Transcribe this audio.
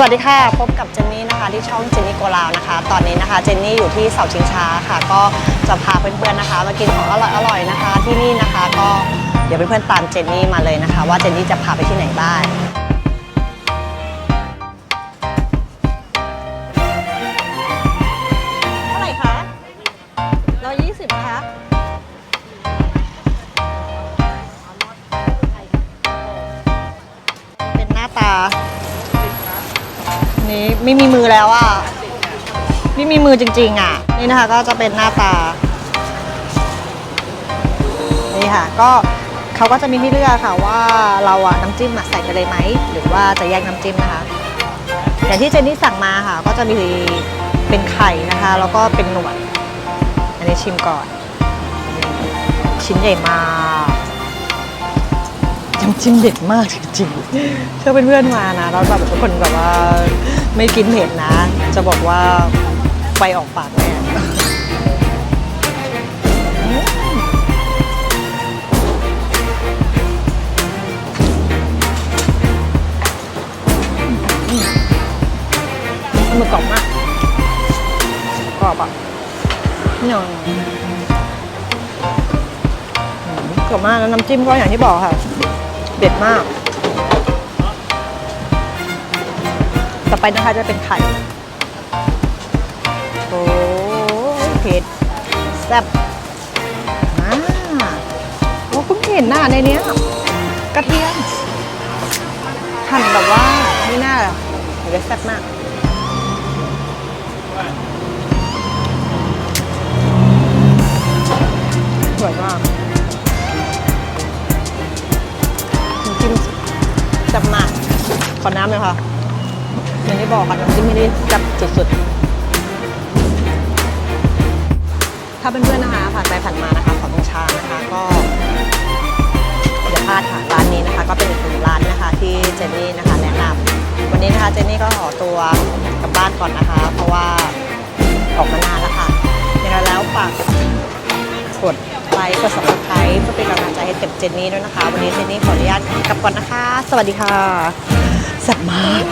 สวัสดีค่ะ พบกับเจนนี่นะคะที่ช่องเจนนี่โกลาวนะคะ ตอนนี้นะคะเจนนี่อยู่ที่เสาชิงช้าค่ะ ก็จะพาเพื่อนๆนะคะมากินของอร่อยๆนะคะ ที่นี่นะคะก็เดี๋ยวเพื่อนๆตามเจนนี่มาเลยนะคะ ว่าเจนนี่จะพาไปที่ไหนบ้างเท่าไหร่คะร้อยยี่สิบนะคะเป็นหน้าตา นี้ไม่มีมือแล้วอะไม่มีมือจริง ๆ อะ นี่นะคะก็จะเป็นหน้าตา นี่ค่ะ ก็เขาก็จะมีให้เลือกค่ะว่าเราอะน้ำจิ้มใส่ไปเลยไหม หรือว่าจะแยกน้ำจิ้มนะคะอย่างที่เจนนี่สั่งมาค่ะ ก็จะมีเป็นไข่นะคะ แล้วก็เป็นหนวด อันนี้ชิมก่อน ชิ้นใหญ่มาก น้ำจิ้มเด็ดมากจริงๆ ถ้าเป็นเพื่อนมานะแล้วแบบทุกคนแบบว่าไม่กินเผ็ดนะ จะบอกว่าไฟออกปากแน่มึกกรอบมากกรอบอะหน่ยกรอบมากแล้วน้ำจิ้มก็อย่างที่บอกค่ะ เด็ดมาก ต่อไปนะคะจะเป็นไข่ โอ้เผ็ดแซ่บอ่าโอ้เพิ่งเห็นหน้าในเนี้ย กระเทียมหั่นแบบว่าไม่น่าเดี๋ยวแซ่บมากสวยมาก อน้ำเลยค่ะอย่างที่บอกค่ะน้ำจิ้มไม่ได้จับสุดๆ ถ้าเป็นเพื่อนๆนะคะ ผ่านไปผ่านมานะคะของชานะคะ ก็อย่าพลาดค่ะร้านนี้นะคะ ก็เป็นอีกหนึ่งร้านนะคะ ที่เจนนี่นะคะ แนะนำวันนี้นะคะเจนนี่ก็ขอตัวกลับบ้านก่อนนะคะ เพราะว่าออกมานานแล้วค่ะยังไงแล้วฝากกดไลค์กด subscribe เพื่อเป็นกำลังใจให้เต็มเจนนี่ด้วยนะคะ วันนี้เจนนี่ขออนุญาตกลับก่อนนะคะ สวัสดีค่ะ แซ่บมาก